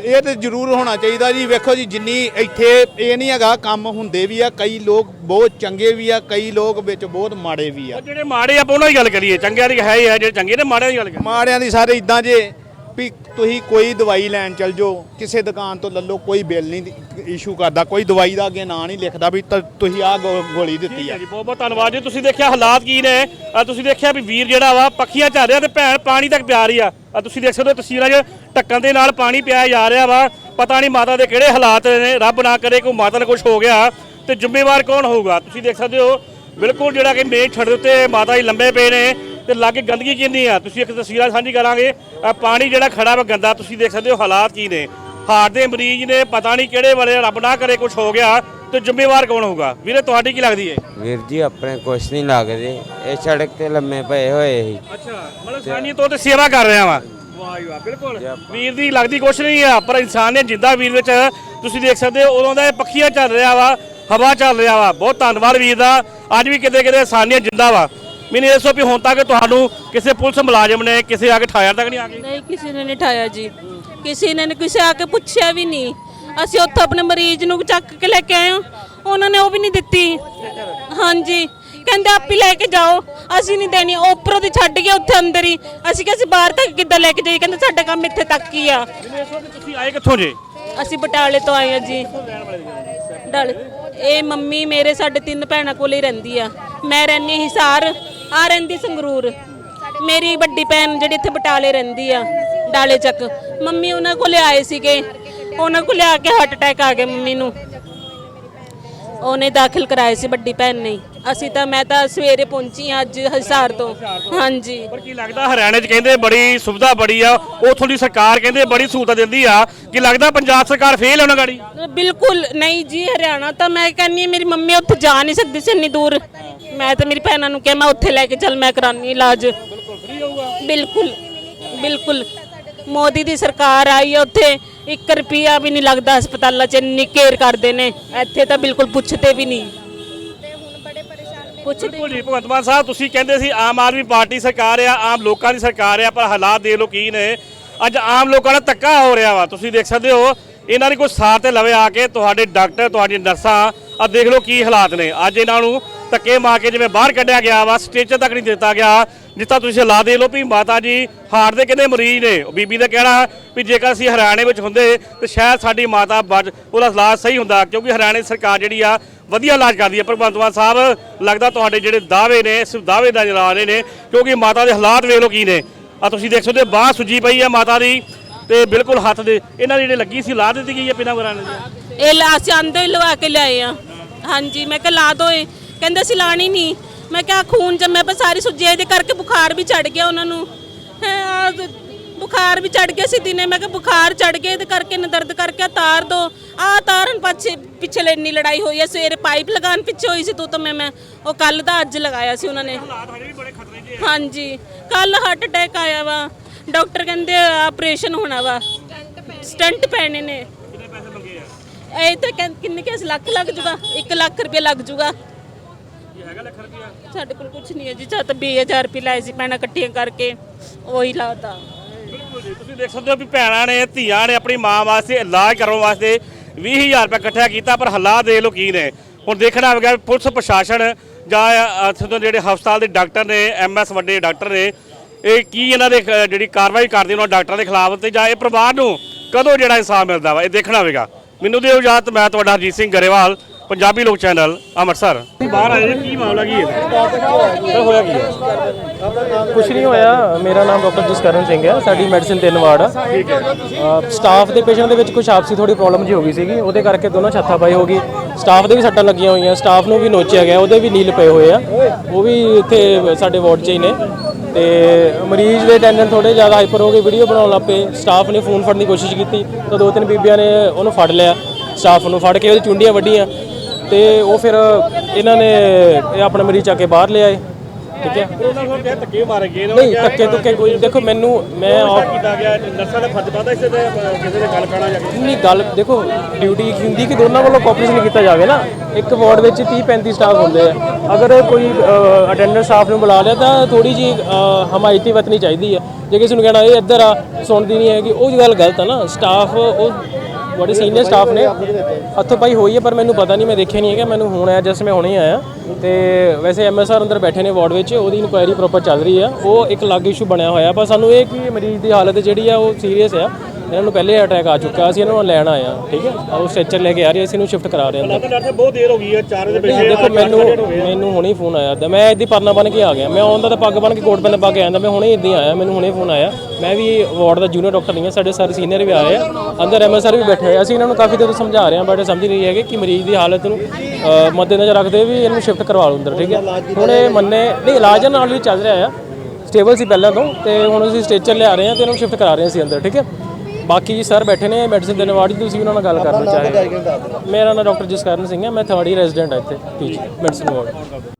ਇਹ ਤੇ ਜ਼ਰੂਰ ਹੋਣਾ ਚਾਹੀਦਾ ਜੀ। ਵੇਖੋ ਜੀ ਜਿੰਨੀ ਇੱਥੇ ਇਹ ਨਹੀਂ ਹੈਗਾ ਕੰਮ ਹੁੰਦੇ ਵੀ ਆ ਕਈ ਲੋਕ ਬਹੁਤ ਚੰਗੇ ਵੀ ਆ ਕਈ ਲੋਕ ਵਿੱਚ ਬਹੁਤ ਮਾੜੇ ਵੀ ਆ। ਜਿਹੜੇ ਮਾੜੇ ਆਪਾਂ ਉਹਨਾਂ ਦੀ ਗੱਲ ਕਰੀਏ। ਚੰਗਿਆਂ ਦੀ ਹੈ ਹੀ ਹੈ ਜਿਹੜੇ ਚੰਗੇ ਨੇ ਮਾੜਿਆਂ ਦੀ ਗੱਲ ਕਰੀਏ। ਮਾੜਿਆਂ ਦੀ ਸਾਰੇ ਇਦਾਂ ਜੇ। ਵੀ ਤੁਸੀਂ ਕੋਈ ਦਵਾਈ ਲੈਣ ਚਲ ਜਾਓ ਕਿਸੇ ਦੁਕਾਨ ਤੋਂ ਲੈ ਲਓ ਕੋਈ ਬਿੱਲ ਨਹੀਂ ਇਸ਼ੂ ਕਰਦਾ ਕੋਈ ਦਵਾਈ ਦਾ ਅੱਗੇ ਨਾਂ ਨਹੀਂ ਲਿਖਦਾ ਵੀ ਤੁਸੀਂ ਆਹ ਗੋਲੀ ਦਿੱਤੀ ਆ। ਜੀ ਬਹੁਤ ਬਹੁਤ ਧੰਨਵਾਦ ਜੀ। ਤੁਸੀਂ ਦੇਖਿਆ ਹਾਲਾਤ ਕੀ ਨੇ? ਆ ਤੁਸੀਂ ਦੇਖਿਆ ਵੀ ਵੀਰ ਜਿਹੜਾ ਵਾ ਪੱਖੀਆਂ ਚੱਲ ਰਿਹਾ ਤੇ ਭੈਣ ਪਾਣੀ ਤੱਕ ਪਿਆ ਰਹੀ ਆ। ਆ ਤੁਸੀਂ ਦੇਖ ਸਕਦੇ ਹੋ ਤਸਵੀਰਾਂ 'ਚ ਢੱਕਣ ਦੇ ਨਾਲ ਪਾਣੀ ਪਿਆ ਜਾ ਰਿਹਾ ਵਾ। ਪਤਾ ਨਹੀਂ ਮਾਤਾ ਦੇ ਕਿਹੜੇ ਹਾਲਾਤ ਨੇ ਰੱਬ ਨਾ ਕਰੇ ਕੋਈ ਮਾਤਾ ਨੂੰ ਕੁਝ ਹੋ ਗਿਆ। ਤੇ ਜ਼ਿੰਮੇਵਾਰ ਕੌਣ ਹੋਊਗਾ? ਤੁਸੀਂ ਦੇਖ ਸਕਦੇ ਹੋ ਬਿਲਕੁਲ ਜਿਹੜਾ ਕਿ ਮੇਜ਼ ਛੱਡ ਦੇ ਉੱਤੇ ਮਾਤਾ ਜੀ ਲੰਬੇ ਪਏ ਨੇ। ਤੇ ਲਾਗੇ ਗੰਦਗੀ ਕਿੰਨੀ ਆ? ਤੁਸੀਂ ਇੱਕ ਤਸਵੀਰਾਂ ਸਾਂਝੀ ਕਰਾਂਗੇ। ਪਾਣੀ ਜਿਹੜਾ ਖੜਾ ਵਾ ਗੰਦਾ ਤੁਸੀਂ ਦੇਖ ਸਕਦੇ ਹੋ ਹਾਲਾਤ ਕੀ ਨੇ। ਹਾਰਟ ਦੇ ਮਰੀਜ਼ ਨੇ ਪਤਾ ਨਹੀਂ ਕਿਹੜੇ ਵਾਲੇ ਰੱਬ ਨਾ ਕਰੇ ਕੁਝ ਹੋ ਗਿਆ ਤੇ ਜ਼ਿੰਮੇਵਾਰ ਕੌਣ ਹੋਊਗਾ? ਵੀਰੇ ਤੁਹਾਡੀ ਕੀ ਲੱਗਦੀ ਹੈ ਵੀਰ ਜੀ ਆਪਣੇ ਕੁਛ ਨਹੀਂ ਲੱਗਦੇ। ਇਹ ਸੜਕ ਤੇ ਲੰਮੇ ਪਏ ਹੋਏ ਸੀ। ਅੱਛਾ ਮਤਲਬ ਸਾਨੀ ਤੌਰ ਤੇ ਸੇਵਾ ਕਰ ਰਿਹਾ ਵਾ? ਵਾਹ ਜੀ ਵਾਹ ਬਿਲਕੁਲ। ਵੀਰ ਦੀ ਲੱਗਦੀ ਕੁਛ ਨਹੀਂ ਆ ਪਰ ਇਨਸਾਨ ਨੇ ਜਿੰਦਾ ਵੀਰ ਵਿੱਚ ਤੁਸੀਂ ਦੇਖ ਸਕਦੇ ਹੋ ਉਦੋਂ ਦਾ ਇਹ ਪੱਖੀਆਂ ਚੱਲ ਰਿਹਾ ਵਾ ਹਵਾ ਚੱਲ ਰਿਹਾ ਵਾ। ਬਹੁਤ ਧੰਨਵਾਦ ਵੀਰ ਦਾ। ਅੱਜ ਵੀ ਕਿਤੇ ਕਿਤੇ ਇਨਸਾਨੀਅਤ ਜਿੰਦਾ ਵਾ। ਮੈਨੂੰ ਇਹ ਦੱਸੋ ਵੀ ਹੁਣ ਤੱਕ ਤੁਹਾਨੂੰ ਕਿਸੇ ਪੁਲਿਸ ਮੁਲਾਜ਼ਮ ਨੇ ਕਿਸੇ ਆ ਕੇ ਠਾਇਆ ਤੱਕ ਨਹੀਂ ਆ ਗਏ ਨਹੀਂ ਕਿਸੇ ਨੇ ਨਹੀਂ ਠਾਇਆ ਜੀ। ਕਿਸੇ ਨੇ ਕਿਸੇ ਆ ਕੇ ਪੁੱਛਿਆ ਵੀ ਨਹੀਂ। ਅਸੀਂ ਉੱਥੇ ਆਪਣੇ ਮਰੀਜ਼ ਨੂੰ ਚੱਕ ਕੇ ਲੈ ਕੇ ਆਏ ਹਾਂ। ਉਹਨਾਂ ਨੇ ਉਹ ਵੀ ਨਹੀਂ ਦਿੱਤੀ। ਹਾਂਜੀ। ਕਹਿੰਦੇ ਆਪ ਲੈ ਕੇ ਜਾਓ। ਅਸੀਂ ਨਹੀਂ ਦੇਣੀ। ਉੱਪਰੋਂ ਦੀ ਛੱਡ ਗਿਆ ਉੱਥੇ ਅੰਦਰ ਹੀ। ਅਸੀਂ ਕਿਹਾ ਅਸੀਂ ਬਾਹਰ ਤੱਕ ਕਿੱਦਾਂ ਲੈ ਕੇ ਜਾਈਏ? ਕਹਿੰਦੇ ਸਾਡਾ ਕੰਮ ਇੱਥੇ ਤੱਕ ਹੀ ਆ। ਮੈਨੂੰ ਇਹ ਦੱਸੋ ਵੀ ਤੁਸੀਂ ਆਏ ਕਿੱਥੋਂ ਜੇ? ਅਸੀਂ ਬਟਾਲੇ ਤੋਂ ਆਏ ਆ ਜੀ। ਡਾਲੇ ਇਹ ਮੰਮੀ ਮੇਰੇ ਸਾਡੇ ਤਿੰਨ ਭੈਣਾਂ ਕੋਲ ਹੀ ਰਹਿੰਦੀ ਆ। ਮੈਂ ਰਹਿੰਦੀ ਹਿਸਾਰ। ਆ ਰਹਿੰਦੀ ਸੰਗਰੂਰ। ਮੇਰੀ ਵੱਡੀ ਭੈਣ ਜਿਹੜੀ ਇੱਥੇ ਬਟਾਲੇ ਰਹਿੰਦੀ ਆ ਡਾਲੇ ਚੱਕ। ਮੰਮੀ ਉਹਨਾਂ ਕੋਲੇ ਆਏ ਸੀਗੇ। ਉਹਨਾਂ ਕੋਲੇ ਆ ਕੇ ਹਾਰਟ ਅਟੈਕ ਆ ਗਿਆ ਮੰਮੀ ਨੂੰ। ਉਹਨੇ ਦਾਖਲ ਕਰਾਏ ਸੀ ਵੱਡੀ ਭੈਣ ਨੇ। ਅਸੀਂ ਤਾਂ ਮੈਂ ਤਾਂ ਸਵੇਰੇ ਪਹੁੰਚੀ ਹਾਂ ਅੱਜ ਹਿਸਾਰ ਤੋਂ। ਹਾਂਜੀ। ਪਰ ਕੀ ਲੱਗਦਾ ਹਰਿਆਣੇ 'ਚ ਕਹਿੰਦੇ ਬੜੀ ਸੁਵਿਧਾ ਬੜੀ ਆ ਉਥੋਂ ਦੀ ਸਰਕਾਰ ਕਹਿੰਦੇ ਬੜੀ ਸਹੂਲਤ ਦਿੰਦੀ ਆ। ਕਿ ਲੱਗਦਾ ਪੰਜਾਬ ਸਰਕਾਰ ਫੇਲ ਹੈ ਉਹਨਾਂ ਗਾੜੀ? ਬਿਲਕੁਲ ਨਹੀਂ ਜੀ ਹਰਿਆਣਾ ਤਾਂ ਮੈਂ ਕਹਿੰਨੀ ਮੇਰੀ ਮੰਮੀ ਉੱਥੇ ਜਾ ਨਹੀਂ ਸਕਦੀ ਸੀ ਇੰਨੀ ਦੂਰ। ਮੈਂ ਤਾਂ ਮੇਰੀ ਭੈਣਾਂ ਨੂੰ ਕਿਹਾ ਮੈਂ ਉੱਥੇ ਲੈ ਕੇ ਚੱਲ ਮੈਂ ਕਰਾਨੀ ਇਲਾਜ। ਬਿਲਕੁਲ ਫ੍ਰੀ ਹੋਊਗਾ। ਬਿਲਕੁਲ ਬਿਲਕੁਲ। ਮੋਦੀ ਦੀ ਸਰਕਾਰ ਆਈ ਹੈ ਉੱਥੇ 1 ਰੁਪਿਆ ਵੀ ਨਹੀਂ ਲੱਗਦਾ ਹਸਪਤਾਲਾਂ 'ਚ ਇੰਨੀ ਕੇਅਰ ਕਰਦੇ ਨੇ। ਇੱਥੇ ਤਾਂ ਬਿਲਕੁਲ ਪੁੱਛਦੇ ਵੀ ਨਹੀਂ। ਪੁੱਛਦੇ ਬਿਲਕੁਲ ਜੀ ਭਗਵੰਤ ਮਾਨ ਸਾਹਿਬ ਤੁਸੀਂ ਕਹਿੰਦੇ ਸੀ ਆਮ ਆਦਮੀ ਪਾਰਟੀ ਸਰਕਾਰ ਆ ਆਮ ਲੋਕਾਂ ਦੀ ਸਰਕਾਰ ਆ ਪਰ ਹਾਲਾਤ ਦੇਖ ਲਓ ਕੀ ਨੇ। ਅੱਜ ਆਮ ਲੋਕਾਂ ਨਾਲ ਧੱਕਾ ਹੋ ਰਿਹਾ ਵਾ। ਤੁਸੀਂ ਦੇਖ ਸਕਦੇ ਹੋ ਇਹਨਾਂ ਦੀ ਕੋਈ ਸਾਥ ਤੇ ਲਵੇ ਆ ਕੇ ਤੁਹਾਡੇ ਡਾਕਟਰ ਤੁਹਾਡੀਆਂ ਨਰਸਾਂ ਆ ਦੇਖ ਲਓ ਕੀ ਹਾਲਾਤ ਨੇ। ਅੱਜ ਇਹਨਾਂ ਨੂੰ ਧੱਕੇ ਮਾਰ ਕੇ ਜਿਵੇਂ ਬਾਹਰ ਕੱਢਿਆ ਗਿਆ ਵਾ, ਸਟੇਚਰ ਤੱਕ ਨਹੀਂ ਦਿੱਤਾ ਗਿਆ। ਜਿਸ ਤੁਸੀਂ ਲਾ ਦੇ ਲਓ ਵੀ ਮਾਤਾ ਜੀ, ਹਾਰਟ ਦੇ ਕਿੰਨੇ ਮਰੀਜ਼ ਨੇ? ਉਹ ਬੀਬੀ ਦਾ ਕਹਿਣਾ ਵੀ ਜੇਕਰ ਅਸੀਂ ਹਰਿਆਣੇ ਵਿੱਚ ਹੁੰਦੇ, ਤੇ ਸ਼ਾਇਦ ਸਾਡੀ ਮਾਤਾ ਬਚ, ਉਹਦਾ ਇਲਾਜ ਸਹੀ ਹੁੰਦਾ, ਕਿਉਂਕਿ ਹਰਿਆਣੇ ਸਰਕਾਰ ਜਿਹੜੀ ਆ, ਵਧੀਆ ਇਲਾਜ ਕਰਦੀ ਹੈ ਭਗਵੰਤ ਮਾਨ ਸਾਹਿਬ, ਲੱਗਦਾ ਤੁਹਾਡੇ ਜਿਹੜੇ ਦਾਅਵੇ ਨੇ, ਇਸ ਦਾਅਵੇ ਦਾ ਜਲਾ ਰਹੇ ਨੇ, ਕਿਉਂਕਿ ਮਾਤਾ ਦੇ ਹਾਲਾਤ ਵੇਖ ਲਓ ਕੀ ਨੇ। ਆ ਤੁਸੀਂ ਦੇਖ ਸਕਦੇ ਹੋ, ਬਾਹ ਸੁੱਜੀ ਪਈ ਹੈ ਮਾਤਾ ਦੀ, ਤੇ ਬਿਲਕੁਲ ਹੱਥ ਦੇ, ਇਹਨਾਂ ਦੀ ਜਿਹੜੇ ਲੱਗੀ ਸੀ ਲਾ ਦਿੱਤੀ ਗਈ ਹੈ ਬਿਨਾਂ ਕਰਾਣੇ ਦੀ ਇਹ ਲਾ ਅਸੀਂ ਆਂਦੇ ਹੀ ਲਵਾ ਕੇ ਲਿਆਏ ਆ। ਹਾਂਜੀ, ਮੈਂ ਕਿਹਾ ਲਾ ਦੋ ਇਹ। ਕਹਿੰਦੇ ਅਸੀਂ ਲਾਣੀ ਨਹੀਂ। ਮੈਂ ਕਿਹਾ ਖੂਨ ਜੰਮਿਆ ਪਿਆ ਸਾਰੀ ਸੁੱਜੀ ਇਹਦੇ ਕਰਕੇ ਬੁਖਾਰ ਵੀ ਚੜ ਗਿਆ ਉਹਨਾਂ ਨੂੰ। ਬੁਖਾਰ ਵੀ ਚੜ ਗਿਆ ਸੀ ਦਿਨੇ। ਮੈਂ ਕਿਹਾ ਬੁਖਾਰ ਚੜ ਗਿਆ ਇਹਦੇ ਕਰਕੇ ਨਾ ਦਰਦ ਕਰਕੇ ਤਾਰ ਦੋ। ਆ ਤਾਰਨ ਪਿੱਛੇ ਪਿਛਲੇ ਇੰਨੀ ਲੜਾਈ ਹੋਈ ਹੈ ਸਵੇਰੇ ਪਾਈਪ ਲਗਾਉਣ ਪਿੱਛੇ ਹੋਈ ਸੀ ਤੂੰ ਤਾਂ ਮੈਂ ਮੈਂ ਉਹ ਕੱਲ ਦਾ ਅੱਜ ਲਗਾਇਆ ਸੀ ਉਹਨਾਂ ਨੇ। ਹਾਂਜੀ ਕੱਲ ਹਾਰਟ ਅਟੈਕ ਆਇਆ ਵਾ। ਡਾਕਟਰ ਕਹਿੰਦੇ ਆਪਰੇਸ਼ਨ ਹੋਣਾ ਵਾ। ਸਟੰਟ ਪੈਣੇ ਨੇ। ਇਹ ਤਾਂ ਕਿੰਨੇ ਕਿਸ? ਲੱਖ ਲੱਗ ਜੂਗਾ। 1 ਲੱਖ ਰੁਪਏ ਲੱਗ ਜੂਗਾ। ਸਾਡੇ ਕੋਲ ਕੁਝ ਨਹੀਂ ਹੈ ਜੀ ਚਾਹ ਤਾਂ 20000 ਰੁਪਏ ਲਾਏ ਸੀ ਪੈਣਾ ਇਕੱਠੀਆਂ ਕਰਕੇ, ਉਹੀ ਲਾਤਾ। ਬਿਲਕੁਲ ਜੀ, ਤੁਸੀਂ ਦੇਖ ਸਕਦੇ ਹੋ ਵੀ ਭੈਣਾਂ ਨੇ, ਧੀਆਂ ਨੇ ਆਪਣੀ ਮਾਂ ਵਾਸਤੇ, ਇਲਾਜ ਕਰਾਉਣ ਵਾਸਤੇ 20000 ਰੁਪਏ ਇਕੱਠਾ ਕੀਤਾ, ਪਰ ਹਾਲਾਤ ਦੇਖ ਲਓ ਕੀ ਨੇ। ਹੁਣ ਦੇਖਣਾ ਹੋਵੇਗਾ ਪੁਲਿਸ ਪ੍ਰਸ਼ਾਸਨ ਜਾਂ ਇੱਥੇ ਜਿਹੜੇ ਹਸਪਤਾਲ ਦੇ ਡਾਕਟਰ ਨੇ ਐਮਐਸ ਵੱਡੇ ਡਾਕਟਰ ਨੇ, ਇਹ ਕੀ ਇਹਨਾਂ ਦੇ ਜਿਹੜੀ ਕਾਰਵਾਈ ਕਰਦੇ ਉਹਨਾਂ ਡਾਕਟਰਾਂ ਦੇ ਖਿਲਾਫ ਤੇ ਜਾਂ ਇਹ ਪਰਿਵਾਰ ਨੂੰ ਕਦੋਂ ਜਿਹੜਾ ਇਨਸਾਫ ਮਿਲਦਾ ਵਾ, ਇਹ ਦੇਖਣਾ ਹੋਵੇਗਾ। ਮੈਨੂੰ ਦਿਓ ਇਜਾਜ਼ਤ ਮੈਂ ਤੁਹਾਡਾ ਹਰਜੀਤ ਸਿੰਘ ਗਰੇਵਾਲ ਪੰਜਾਬੀ ਲੋਕ ਚੈਨਲ ਅੰਮ੍ਰਿਤਸਰ। ਤੁਸੀਂ ਬਾਹਰ ਆਏ ਕੀ ਮਾਮਲਾ ਕੀ ਹੈ? ਸਰ ਹੋਇਆ ਕੀ ਹੈ? ਕੁਛ ਨਹੀਂ ਹੋਇਆ। ਮੇਰਾ ਨਾਮ ਡਾਕਟਰ ਜਸਕਰਨ ਸਿੰਘ ਹੈ। ਸਾਡੀ ਮੈਡੀਸਿਨ ਤਿੰਨ ਵਾਰਡ ਆ। ਸਟਾਫ ਦੇ ਪੇਸ਼ੈਂਟ ਦੇ ਵਿੱਚ ਕੁਝ ਆਪਸੀ ਥੋੜੀ ਪ੍ਰੋਬਲਮ ਜੀ ਹੋ ਗਈ ਸੀਗੀ। ਉਹਦੇ ਕਰਕੇ ਦੋਨੋਂ ਛੱਥਾ ਪਾਈ ਹੋ ਗਈ। ਸਟਾਫ ਦੇ ਵੀ ਸੱਟਾਂ ਲੱਗੀਆਂ ਹੋਈਆਂ। ਸਟਾਫ ਨੂੰ ਵੀ ਨੋਚਿਆ ਗਿਆ। ਉਹਦੇ ਵੀ ਨੀਲ ਪਏ ਹੋਏ ਆ। ਉਹ ਵੀ ਇੱਥੇ ਸਾਡੇ ਵਾਰਡ 'ਚ ਹੀ ਨੇ। ਤੇ ਮਰੀਜ਼ ਦੇ ਟੈਂਡਰ ਥੋੜੇ ਜ਼ਿਆਦਾ ਹਾਈਪਰ ਹੋ ਗਏ। ਵੀਡੀਓ ਬਣਾਉਣ ਲੱਗ ਪਏ। ਸਟਾਫ ਨੇ ਫੋਨ ਫੜਨ ਦੀ ਕੋਸ਼ਿਸ਼ ਕੀਤੀ। ਤਾਂ ਦੋ ਤਿੰਨ ਬੀਬੀਆਂ ਨੇ ਉਹਨੂੰ ਫੜ ਲਿਆ। ਸਟਾਫ ਨੂੰ ਫੜ ਕੇ ਉਹਦੀ ਚੁੰਡੀਆਂ ਵੱਡੀਆਂ ਤੇ ਉਹ ਫਿਰ ਇਹਨਾਂ ਨੇ ਇਹ ਆਪਣਾ ਮਰੀਜ਼ ਚੱਕ ਕੇ ਬਾਹਰ ਲਿਆਏ ਠੀਕ ਹੈ। ਉਹਨਾਂ ਨੂੰ ਕਿਹਾ ਧੱਕੇ ਮਾਰੇ ਗਏ ਨੇ? ਨਹੀਂ ਧੱਕੇ ਧੁੱਕੇ ਕੋਈ ਦੇਖੋ ਮੈਨੂੰ ਮੈਂ ਆਪ- ਕੀਤਾ ਗਿਆ ਨਰਸਾਂ ਦਾ ਫਰਜ਼ ਪਾਦਾ ਇਸੇ ਤੇ ਕਿਸੇ ਦੇ ਗੱਲ ਪੈਣਾ ਜਾ ਕੇ ਨਹੀਂ ਗੱਲ ਦੇਖੋ ਡਿਊਟੀ ਇੱਕ ਹੁੰਦੀ ਕਿ ਦੋਨਾਂ ਵੱਲੋਂ ਕੋਆਪਰੇਸ਼ਨ ਕੀਤਾ ਜਾਵੇ ਨਾ। ਇੱਕ ਵਾਰਡ ਵਿੱਚ 30 35 ਸਟਾਫ ਹੁੰਦੇ ਆ। ਅਗਰ ਕੋਈ ਅਟੈਂਡੈਂਟ ਸਟਾਫ ਨੂੰ ਬੁਲਾ ਲਿਆ ਤਾਂ ਥੋੜੀ ਜੀ ਹਮਾਇਤੀ ਵਰਤਣੀ ਚਾਹੀਦੀ ਹੈ ਜੇ ਕਿਸੇ ਨੂੰ ਕਹਿਣਾ ਇਹ ਇੱਧਰ ਆ ਸੁਣਦੀ ਨਹੀਂ ਹੈਗੀ ਉਹ ਗੱਲ ਗਲਤ ਹੈ ਨਾ। ਸਟਾਫ ਉਹ ਬੜੇ ਸੀਨੀਅਰ ਸਟਾਫ ਨੇ। ਹੱਥੋਂ ਪਾਈ ਹੋਈ ਹੈ, ਪਰ ਮੈਨੂੰ ਪਤਾ ਨਹੀਂ, ਮੈਂ ਦੇਖਿਆ ਨਹੀਂ ਹੈਗਾ। ਮੈਨੂੰ ਹੁਣ ਆਇਆ, ਜਸਟ ਮੈਂ ਹੁਣੇ ਆਇਆ। ਤੇ ਵੈਸੇ ਐਮਐਸਆਰ ਅੰਦਰ ਬੈਠੇ ਨੇ ਵਾਰਡ ਵਿੱਚ, ਉਹਦੀ ਇਨਕੁਆਇਰੀ ਪ੍ਰੋਪਰ ਚੱਲ ਰਹੀ ਆ। ਉਹ ਇੱਕ ਅਲੱਗ ਇਸ਼ੂ ਬਣਿਆ ਹੋਇਆ, ਪਰ ਸਾਨੂੰ ਇਹ ਕਿ ਮਰੀਜ਼ ਦੀ ਹਾਲਤ ਜਿਹੜੀ ਆ, ਉਹ ਸੀਰੀਅਸ ਆ। ਇਹਨਾਂ ਨੂੰ ਪਹਿਲੇ ਅਟੈਕ ਆ ਚੁੱਕਾ ਅਸੀਂ ਇਹਨਾਂ ਨੂੰ ਲੈਣ ਆਏ ਆ ਠੀਕ ਹੈ? ਉਹ ਸਟ੍ਰੈਚਰ ਲੈ ਕੇ ਆ ਰਹੇ ਅਸੀਂ ਇਹਨੂੰ ਸ਼ਿਫਟ ਕਰਾ ਰਹੇ ਹਾਂ ਅੰਦਰ। ਡਾਕਟਰ ਸਾਹਿਬ ਬਹੁਤ ਦੇਰ ਹੋ ਗਈ ਹੈ 4 ਵਜੇ ਨਹੀਂ, ਦੇਖੋ ਮੈਨੂੰ ਮੈਨੂੰ ਹੁਣੇ ਫੋਨ ਆਇਆ ਤਾਂ ਮੈਂ ਇੱਦੀ ਪਰਨਾ ਬਣ ਕੇ ਆ ਗਿਆ। ਮੈਂ ਆਉਂਦਾ ਤਾਂ ਪੱਗ ਬਣ ਕੇ ਕੋਟ ਪੈਨ ਪਾ ਕੇ ਆਇਆ ਮੈਂ ਹੁਣੇ ਇੱਦਾਂ ਆਇਆ ਮੈਨੂੰ ਹੁਣੇ ਫੋਨ ਆਇਆ। ਮੈਂ ਵੀ ਵਾਰਡ ਦਾ ਜੂਨੀਅਰ ਡਾਕਟਰ ਨਹੀਂ ਹਾਂ ਸਾਡੇ ਸਾਰੇ ਸੀਨੀਅਰ ਵੀ ਆਏ ਆ। ਅੰਦਰ ਐਮਐਸਆਰ ਵੀ ਬੈਠੇ ਆ। ਅਸੀਂ ਇਹਨਾਂ ਨੂੰ ਕਾਫੀ ਦੇਰ ਤੋਂ ਸਮਝਾ ਰਹੇ ਹਾਂ ਬਟ ਸਮਝ ਨਹੀਂ ਹੈਗੇ ਕਿ ਮਰੀਜ਼ ਦੀ ਹਾਲਤ ਨੂੰ ਅ, ਮੱਦੇਨਜ਼ਰ ਰੱਖਦੇ ਵੀ ਇਹਨੂੰ ਸ਼ਿਫਟ ਕਰਵਾ ਲਓ ਅੰਦਰ ਠੀਕ ਹੈ? ਹੁਣ ਇਹ ਮੰਨੇ ਨਹੀਂ ਇਲਾਜ ਨਾਲ ਵੀ ਚੱਲ ਰਿਹਾ ਆ। ਸਟੇਬਲ ਸੀ ਪਹਿਲਾਂ ਤੋਂ ਤੇ ਹੁਣ ਅਸੀਂ ਸਟੇਚਰ ਲਿਆ ਰਹੇ ਹਾਂ ਤੇ ਇਹਨੂੰ ਸ਼ਿਫਟ ਕਰਾ ਰਹੇ ਹਾਂ ਅਸੀਂ ਅੰਦਰ ਠੀਕ ਹੈ? ਬਾਕੀ ਜੀ ਸਰ ਬੈਠੇ ਨੇ ਮੈਡੀਸਿਨ ਦੇ ਨਵਾੜੀ ਤੁਸੀਂ ਉਹਨਾਂ ਨਾਲ ਗੱਲ ਕਰਨਾ ਚਾਹੇ। ਮੇਰਾ ਨਾਮ ਡਾਕਟਰ ਜਸਕਰਨ ਸਿੰਘ ਹੈ ਮੈਂ ਥਰਡ ਈਅਰ ਰੈਜ਼ੀਡੈਂਟ ਹਾਂ ਇੱਥੇ ਟੀਚ ਮੈਡੀਸਿਨ ਵਾਰਡ